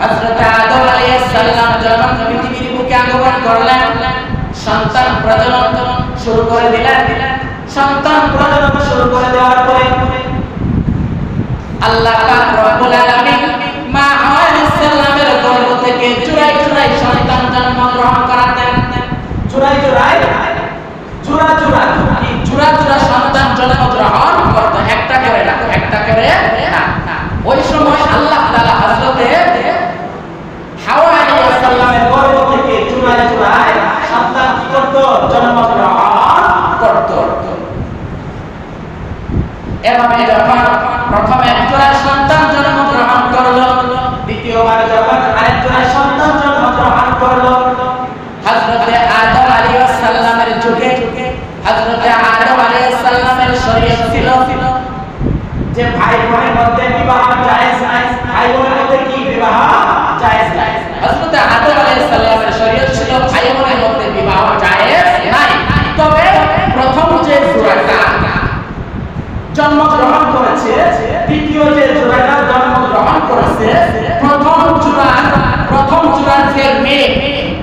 হযরত আদম আলাইহিস সালাম যখন পৃথিবীর বুকে আগমন করলেন, সন্তান প্রজনন শুরু করে দিলেন। সন্তান প্রজনন শুরু করে দেওয়ার পরে আল্লাহ পাক রব্বুল আলামিন মা হাওয়া আলাইহিস সালামের গর্ভ থেকে চুরাই চুরাই সন্তান জন্ম গ্রহণ করাতেন চুরাই চুরাই চূড়া চূড়া কি চূড়া চূড়া সন্তান জন্ম গ্রহণ করতো একটা করে না একটা করে না ওই সময় আল্লাহ তাআলা হযরতে হাওয়া আলাইহিস সালামের গর্ভ থেকে চূড়ায় চূড়ায় সন্তান কি করতো জন্ম গ্রহণ করতো এভাবে যখন প্রথম একজোড়া সন্তান জন্ম গ্রহণ করল দ্বিতীয়বার যখন আরেকজোড়া সন্তান জন্ম গ্রহণ করল হযরতে আদম আলাইহিস সালামের যুগে হযরতে আদম আলাইহিস সালামের শরীয়ত ছিল যে ভাই বোনের মধ্যে বিবাহ জায়েজ নাই ভাই বোনের মধ্যে কি বিবাহ জায়েজ নাই হযরতে আদম আলাইহিস সালামের শরীয়ত ছিল ভাই বোনের মধ্যে বিবাহ জায়েজ নাই তবে প্রথম যে সূরাটা জন্মগ্রহণ করেছে দ্বিতীয় যে জোড়াটা প্রথম জোড়ার প্রথম জোড়ার যে মেয়ে,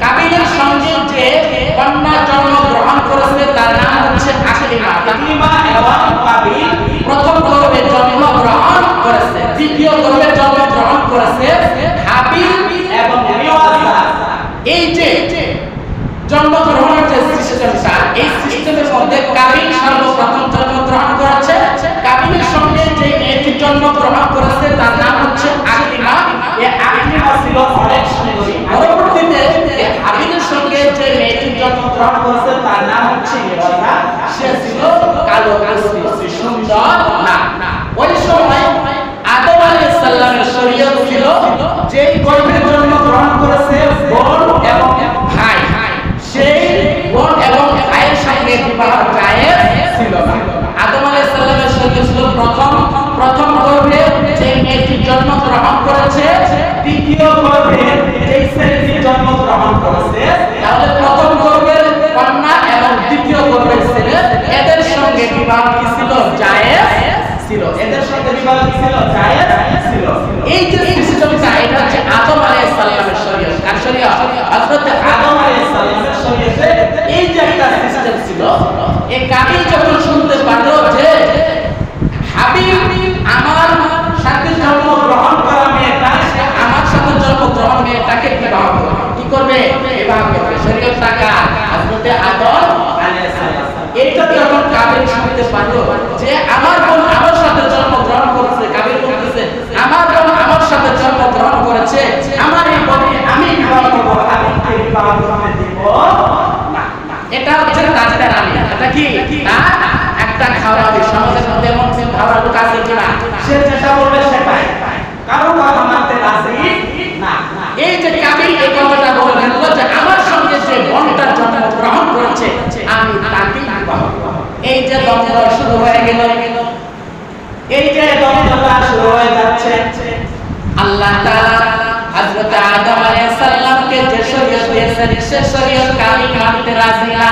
কাবিলের সঙ্গে যে কন্যা জন্মগ্রহণ করেছে, তার নাম হচ্ছে প্রথম গর্ভে জন্মগ্রহণ করেছে। দ্বিতীয় গর্ভে জন্মগ্রহণ করেছে হাবিল এবং এই যে জন্মগ্রহণের যে সিস্টেমটা, এই সিস্টেমের মধ্যে কাবিল সর্বপ্রথম জন্মগ্রহণ করেছে কাবিলের সঙ্গে যে মেয়েটি প্রভাব করেছে তার নাম হচ্ছে আকলিমা এই আকলিমা ছিল অনেক সুন্দরী পরবর্তীতে হাবিলের সঙ্গে যে মেয়েটি প্রভাব করেছে তার নাম হচ্ছে সে ছিল কালো কুচকুচে সুন্দর না। ওই সময় আদম আলাইহিস সালামের শরীয়ত ছিল যেই গর্ভে দ্বিতীয় গর্ভে জন্মগ্রহণ করেছে। তাহলে প্রথম গর্ভের কন্যা এবং দ্বিতীয় গর্ভের ছেলে এদের সঙ্গে বিবাহ কি ছিল? জায়েজ ছিল। এদের সঙ্গে বিবাহ কি ছিল? জায়েজ ছিল। এই যে সিস্টেমটা এটা হচ্ছে আদম আলাইহিস শরীয়ত আর শরীয়ত হযরত আদম আলাইহিস সালামের শরীয়তে এই যে একটা সিস্টেম ছিল এই কাবিল যখন শুনতে পারল যে হাবিব আমার সাথে জন্ম গ্রহণ করা মেয়েটা সে আমার সাথে জন্ম গ্রহণ মেয়েটাকে বিবাহ করবে কি করবে বিবাহ করবে শরীয়ত টাকা হযরত আদম আলাইহিস সালাম এইটা যখন কাবিল শুনতে পারল যে আমার বোন আমার সাথে জন্ম গ্রহণ করেছে কাবিল বলতেছে আমার বোন আমার সাথে জন্ম গ্রহণ করেছে আমার এই বোনে আমি বিবাহ করব হাবিবকে বিবাহ করতে দিব না এটা হচ্ছে তাদের আমি এটা কি না একটা খাওয়াবি সমাজের মধ্যে এমন খাওয়ার লোক আছে কিনা সে যেটা বলবে সেটাই কারও কথা মানতে রাজি না এই যে কাবিল এই কথাটা বলে ফেলল যে আমার সঙ্গে যে বোনটার জন্ম গ্রহণ করেছে আমি তাকে বিবাহ করব। এই যে শুরু হয়ে গেল। এই যে দ্বন্দ্বটা শুরু হয়ে যাচ্ছে। আল্লাহ তাআলা হযরত আদম আলাইহিস সালামকে যে শরীয়ত দিয়েছেন, সে শরীয়ত কাবিল মানতে রাজি না।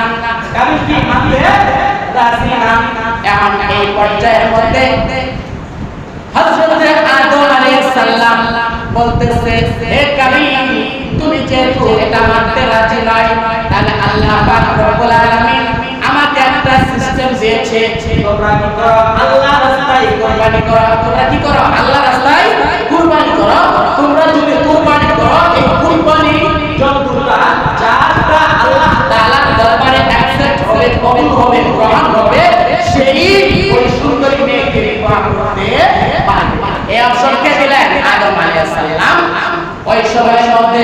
কাবিল কি মানতে রাজি না। এখন এই পর্যায়ের মধ্যে হযরত আদম আলাইহিস সালাম বলতেছে, হে কাবিল তুমি যেহেতু এটা মানতে রাজি নয়, তাহলে আল্লাহ পাক রব্বুল আলামিন একটা সিস্টেম দিয়েছে তোমরা কি করো, আল্লাহ রাস্তায় কুরবানি করো। তোমরা কি করো? আল্লাহ রাস্তায় কুরবানি করো। তোমরা যদি কুরবানি করো, এই কুরবানি জন্তুটা যারটা আল্লাহ তাআলার দরবারে অ্যাকসেপ্ট হবে কবুল হবে, গ্রহণ হবে, সেই ওই সুন্দরী মেয়েকে বিবাহ করতে পারবে। এই অপশন কে দিলেন? আদম আলাইহিস সালাম। ওই সময়ের মধ্যে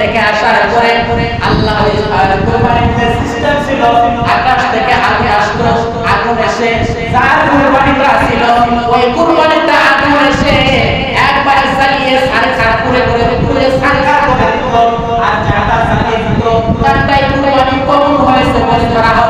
থেকে আসার পরে আল্লাহ আকাশ থেকে আগে আসতো আগুন এসে যার কোরবানিটা ছিল, ওই কোরবানিটা আগুন এসে একবারে চালিয়ে সাড়ে চার করে করে পুরে সাড়ে চার করে দিত আর যাটা চালিয়ে দিত তারটাই কোরবানি কবুল হয়েছে বলে ধরা হয়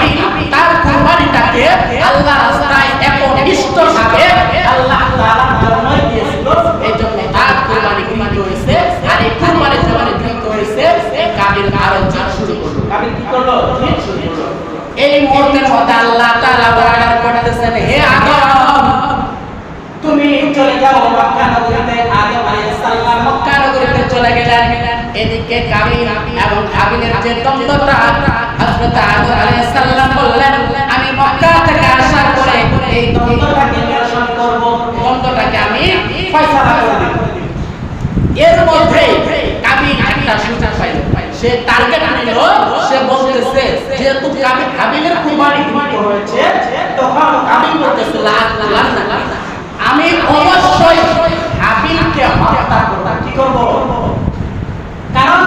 মুহূর্তের মধ্যে আল্লাহ তাআলা অর্ডার করতেছেন হে আদম, তুমি চলে যাও মক্কা নগরীতে। আদম আলাইহিস সালাম মক্কা নগরীতে চলে গেলেন। এদিকে কাবিল এবং কাবিলের যে দ্বন্দ্বটা, হযরত আদম আলাইহিস সালাম বললেন, আমি মক্কা থেকে আসার পরে এই দ্বন্দ্বটাকে নিরসন করব। দ্বন্দ্বটাকে আমি ফয়সালা করে দেব। এর মধ্যে কাবিল একটা সুযোগ পাইল। সে টার্গেট নিল, সে বলতেছে যেহেতু কাবিল কাবিলের কুরবানি হয়েছে তখন কাবিল বলতেছে আমি অবশ্যই হাবিলকে হত্যা করব। কি করব? কারণ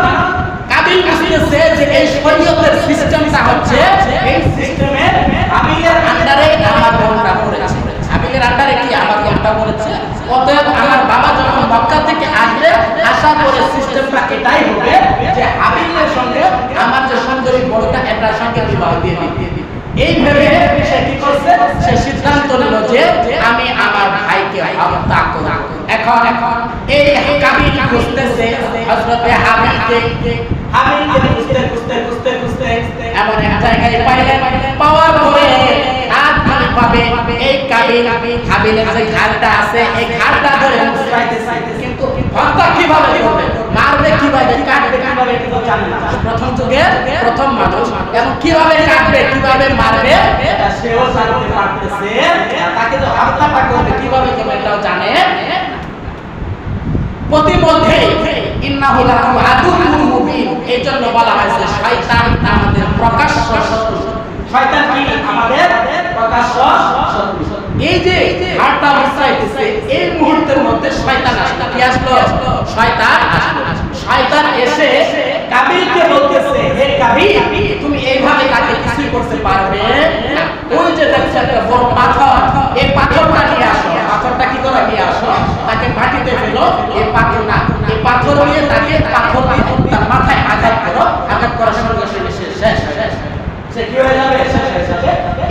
কাবিল যে এই শরীয়তের সিস্টেমটা হচ্ছে, এই সিস্টেমে হাবিলের আন্ডারে আমার বোনটা পড়েছে হাবিলের আন্ডারে কি আমার বোনটা পড়েছে অতএব আমার বাবা মক্কা থেকে আসবে আশা করে সিস্টেমটা এটাই হবে যে হাবিলের সঙ্গে, আমার যে সুন্দরী বড়টা এটার সঙ্গে বিবাহ দিয়ে দিবে এই সে কি করছে? সে সিদ্ধান্ত নিল যে আমি আমার ভাইকে হত্যা করব। এখন এখন এই কাবিল খুঁজতেছে হযরতে হাবিলকে হাবিলকে খুঁজতে খুঁজতে খুঁজতে খুঁজতে এমন এক জায়গায় পাইলেন। পাওয়ার পরে পাবে এই কাবিল হাবিলের যে ঘাড়টা আছে, এই ঘাড়টা ধরে কিন্তু হত্যা কীভাবে করবে মারবে কীভাবে কাটবে? কীভাবে কিন্তু জানে না প্রথম যুগে প্রথম মানুষ। এবং কীভাবে কাটবে, কীভাবে মারবে? সেও জানতে পারতেছে। তাকে তো হত্যাটা করবে। কীভাবে করবে এটাও জানে? প্রতিমধ্যে ইন্নাহু লাহু আদুউন মুবিন। এই জন্য বলা হয়েছে, শয়তান আমাদের প্রকাশ্য শত্রু। শয়তান কি? আমাদের প্রকাশ্য এই যে হাড়টা মুসাইতেছে এই মুহূর্তের মধ্যে শয়তান আসলো। কি আসলো? শয়তান শয়তান এসে কাবিলকে বলতেছে, হে কাবিল, তুমি এইভাবে তাকে কিছুই করতে পারবে ওই যে দেখছ একটা বড় পাথর, এই পাথরটা নিয়ে আসো। পাথরটা কি করে নিয়ে আসো? তাকে মাটিতে ফেলো। এই পাথর না, এই পাথর নিয়ে তাকে পাথর দিয়ে তার মাথায় আঘাত করো আঘাত করার সঙ্গে সঙ্গে সে শেষ শেষ সে কি হয়ে যাবে শেষ হয়ে যাবে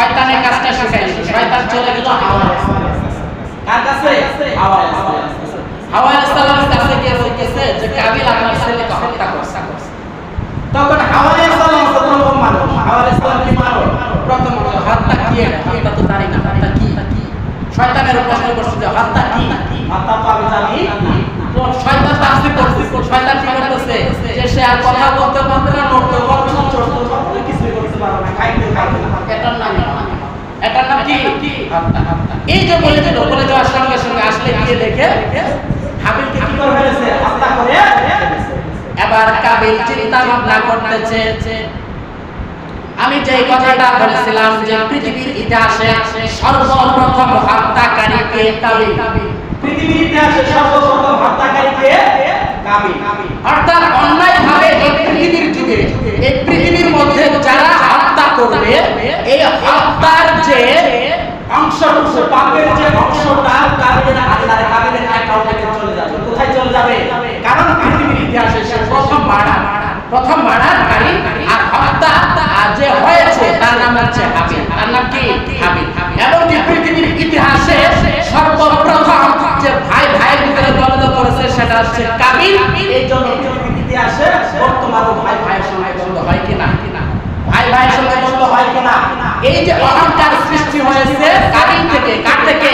শয়তানের কাজটা শিখাইছে শয়তান চলে গেল হাওয়া কার কাছে? হাওয়া হাওয়া আলাইহিস সালামের কাছে গিয়ে বলতেছে যে, কাবিল আপনার ছেলেকে হত্যা করছে তখন হাওয়া সালাম প্রথম মানুষ হাওয়া সালাম কি মানুষ? প্রথম হত্যা কি এটা? তো জানি না হত্যা কি? শয়তানের প্রশ্ন করছে যে হত্যা কি? হত্যা তো আমি জানি শয়তান তাসবিহ করছে শয়তান কি করতেছে? যে সে আর কথা বলতে পারবে না নড়তে পারবে না চলতে পারবে না কিছুই করতে পারবে না খাইতে পারবে না এটার নাম এটার নাম কি হত্যা এই যে বলে যে বলে যাওয়ার সঙ্গে সঙ্গে আসলে গিয়ে দেখে হাবিলকে কি করে ফেলেছে হত্যা করে এবার কাবিল চিন্তা ভাবনা করতেছে। আমি যে কথাটা বলেছিলাম যে পৃথিবীর ইতিহাসে সর্বপ্রথম হত্যাকারী কে কাবিল? পৃথিবীর ইতিহাসে সর্বপ্রথম হত্যাকারী কে? কাবিল। অর্থাৎ অন্যায় ভাবে এই পৃথিবীর যুগে এই পৃথিবীর মধ্যে যারা হত্যা করবে এই হত্যার যে অংশটুকু কোথায় যাবে? ইতিহাসে সে প্রথম সর্বপ্রথম যে ভাই ভাইয়ের ভিতরে দ্বন্দ্ব করেছে, সেটা হচ্ছে কাবিল। এই জন্য ইতিহাসে বর্তমানে ভাই ভাইয়ের সঙ্গে দ্বন্দ্ব হয় কিনা? ভাই ভাইয়ের সঙ্গে দ্বন্দ্ব হয় কিনা? এই যে অহংকার সৃষ্টি হয়েছে কাবিল থেকে কার থেকে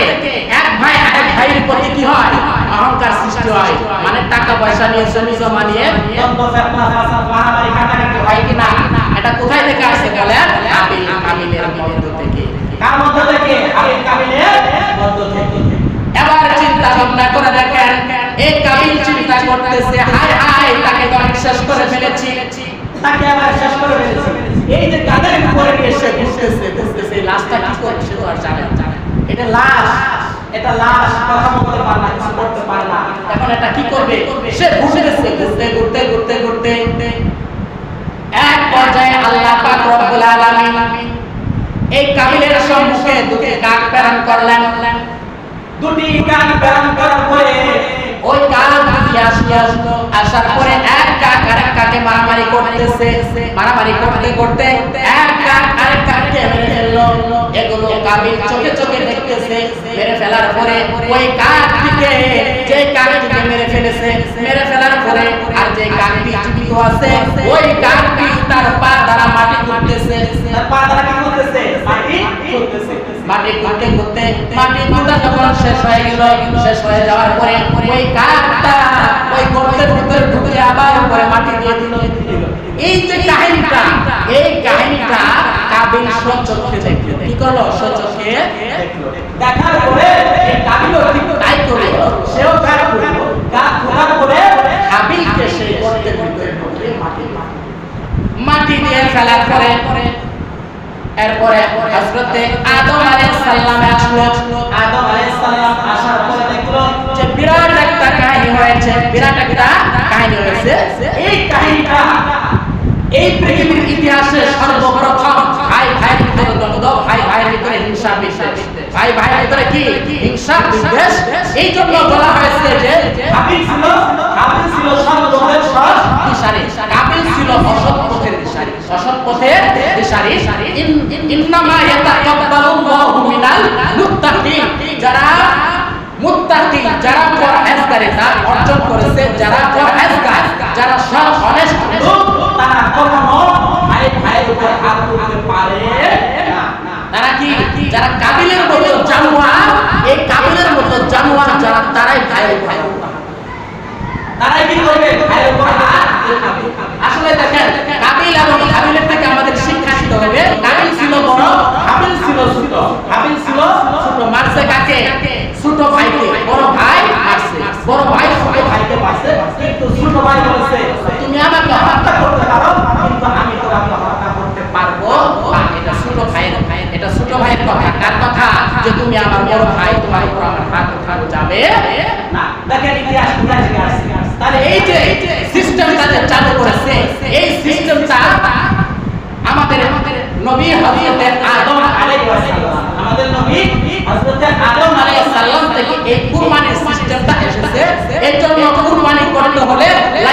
এক ভাই এক ভাইয়ের প্রতি কি হয়? অহংকার সৃষ্টি হয়। মানে টাকা পয়সা নিয়ে, জমি জমা নিয়ে হয় কিনা এটা কোথায় থেকে আসে বলেন কাবিল, কাবিলের থেকে। এবার চিন্তা ভাবনা করে দেখেন, এই কাবিল চিন্তা করতেছে, হায় হায়, তাকে তো শেষ করে ফেলেছি। তাকে আবার শেষ করে ফেলেছি। এই যে লাশটা কি আর এটা লাশ এটা লাশ, কথা বলতে না, কিছু করতে না। এখন এটা কি করবে? সে ঘুরতে ঘুরতে ঘুরতে ঘুরতে। এক পর্যায়ে আল্লাহ পাক রব্বুল আলামিন এই কাবিলের সম্মুখে দুটি কাক প্রেরণ করলেন। দুটি কাক প্রেরণ করার পরে ওই কাক আসলো, আসার পরে কাকে মারামারি করতেছে। মারামারি করতে করতে মেরে চোখে চোখে দেখতেছে। মেরে ফেলার পরে ওই কাকটিকে যে মেরে ফেলেছে, মেরে ফেলার পরে আর যে কাকটি ওই কাকটি তার পা দ্বারা মাটি করতেছে তার পা দ্বারা কি করতেছে মাটি? করতেছে মাটি করতে করতে মাটি কোটা যখন শেষ হয়ে গেল শেষ হয়ে যাওয়ার পরে ওই কাকটা ওই করতে করতে ঢুকে আবার উপরে মাটি দিয়ে দিল। এই যে কাহিনীটা এই কাহিনীটা কাবিল সচক্ষে দেখল। কি করল? সচক্ষে দেখল। দেখার পরে এই কাবিলও ঠিক তাই করল। সেও কাক করল কাক করার পরে কাবিলকে সেই করতে করতে ঢুকে মাটি মাটি দিয়ে ফেলার পরে, এরপরে হযরতে আদম আলাইহিস সালাম আসলো। আদম আলাইহিস সালাম আসার পরে দেখল যে বিরাট একটা কাহিনী হয়েছে, বিরাট একটা কাহিনী হয়েছে। এই কাহিনীটা এই পৃথিবীর ইতিহাসে সর্বপ্রথম ভাই ভাইয়ের ভিতরে দ্বন্দ্ব, ভাই ভাইয়ের ভিতরে হিংসা বিদ্বেষ। ভাই ভাইয়ের ভিতরে কি? হিংসা বিদ্বেষ। এই জন্য বলা হয়েছে যে কাবিল ছিল কাবিল ছিল সর্বপ্রথম সৎ কাবিল ছিল অসৎ পথের অসৎ পথের দিশারি। ইন্নামা ইয়াতাকাব্বালুল্লাহু মিনাল মুত্তাকিন। যারা মুত্তাকি যারা পরহেজগারি অর্জন করেছে যারা পরহেজগার যারা সৎ অনেস্ট লোক তারা কখনো ভাই ভাইয়ের উপর হাত তুলতে পারে তারা কি? যারা কাবিলের মতো জানোয়ার এই কাবিলের মতো জানোয়ার যারা তারাই ভাইয়ের উপর হাত তুলবে। তারাই কি করবে ভাইয়ের উপর হাত উঠাবে। আসলে দেখেন কাবিল এবং কাবিলের থেকে আমাদের শিক্ষা নিতে হবে কাবিল ছিল বড় হাবিল ছিল হাবিল ছিল ছোট, মারছে কাকে? ছোট ভাইকে। বড় ভাই বড় ভাই ছোট ভাইকে মারছে। কিন্তু ছোট ভাই বলেছে তুমি আমাকে হত্যা করতে পারো কিন্তু আমি তোমাকে হত্যা করতে পারব না এটা ছোট ভাইয়ের এটা ছোট ভাইয়ের কথা কার কথা যে তুমি আমার বড় ভাই তোমার উপর আমার হাত উঠানো যাবে না দেখেন ইতিহাস কোথা থেকে আসছে তাহলে এই যে সিস্টেমটা যে চালু করেছে এই সিস্টেমটা আমাদের নবী হযরতে আদম আলাইহিস সালাম আমাদের নবী হযরতে আদম আলাইহিস সালাম থেকে এই কুরবানির সিস্টেমটা এসেছে এর জন্য কুরবানি করতে হলে লা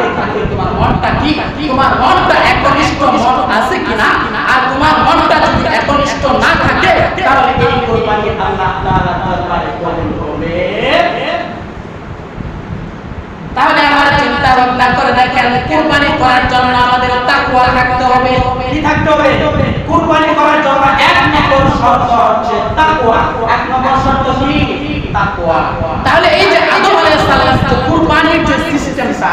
কি তাহলে এই চিন্তা ভাবনা করে দেখেন কুরবানি করার জন্য আমাদের তাকওয়া থাকতে হবে কি থাকতে হবে কুরবানি করার জন্য এক নম্বর শর্ত হচ্ছে তাকওয়া এক নম্বর শর্ত কি তাকওয়া তাহলে এই যে আদম আলাইহিস সালাম কুরবানির যে সিস্টেমটা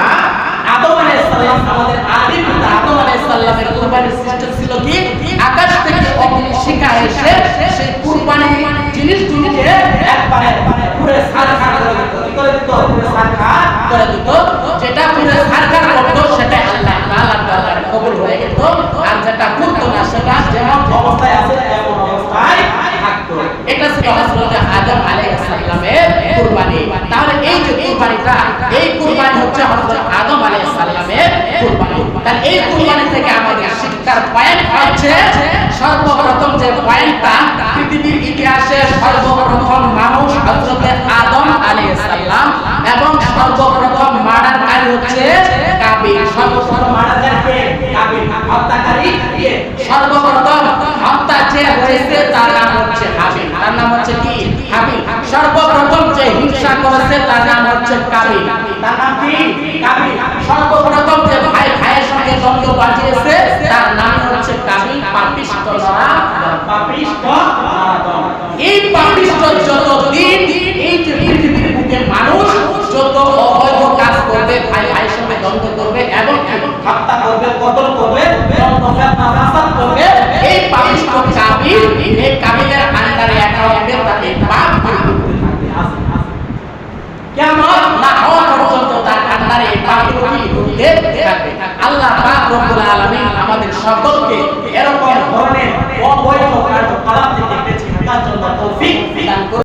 আকাশ থেকে অগ্নি শিখা এসে সেই কুরবানি জিনিসগুলোকে একবারে পুরো সারখার করে দিত কি করে দিত পুরো সারখার করে দিত যেটা পুরো সারখার করতো সেটা আল্লাহ তাআলা দরবারে কবুল হয়ে যেত আর যেটা করতো না সেটা যেমন অবস্থায় আছে তেমন অবস্থায় থাকতো এটা ছিল হযরত আদম আলাইহিস সালামের কুরবানি তাহলে এই যে কুরবানিটা এই কুরবানি হচ্ছে হযরত আদম আলাইহিস সালামের কুরবানি তাহলে এই কুরবানি থেকে আমাদের শিক্ষার পয়েন্ট হচ্ছে সর্বপ্রথম যে পয়েন্টটা পৃথিবীর ইতিহাসে সর্বপ্রথম মানুষ হযরত আদম আলাইহিস সালাম এবং সর্বপ্রথম মার্ডারকারী হচ্ছে কাবিল। সর্বপ্রথম মার্ডারকারী কাবিল। হত্যাকারী সর্বপ্রথম হত্যা যে হয়েছে তার নাম হচ্ছে হাবিল। তার নাম হচ্ছে কি? হাবিল। সর্বপ্রথম যে হিংসা করেছে তার নাম হচ্ছে কাবিল। তার নাম কি? কাবিল। সর্বপ্রথম যে দ্বন্দ্ব বাজিয়েছে তার নাম হচ্ছে কাবি পাপিষ্ট পাপিষ্ট এই পাপিষ্ট যতদিন এই যে পৃথিবীর বুকে মানুষ যত অবৈধ কাজ করবে ভাই ভাইয়ের সঙ্গে দ্বন্দ্ব করবে এবং এবং হত্যা করবে কতল করবে করবে এই পাপিষ্ট কাবি এই কামিলের আন্ডারে একা হবে তাদের পাপ কেমন না হওয়া পর্যন্ত তার আন্ডারে পাপ পাপগুলো কি থাকবে। আল্লাহ পাক রব্বুল আলামিন আমাদের সকলকে এরকম ধরনের অবৈধ কার্যকলাপ থেকে বেঁচে থাকার জন্য তৌফিক দান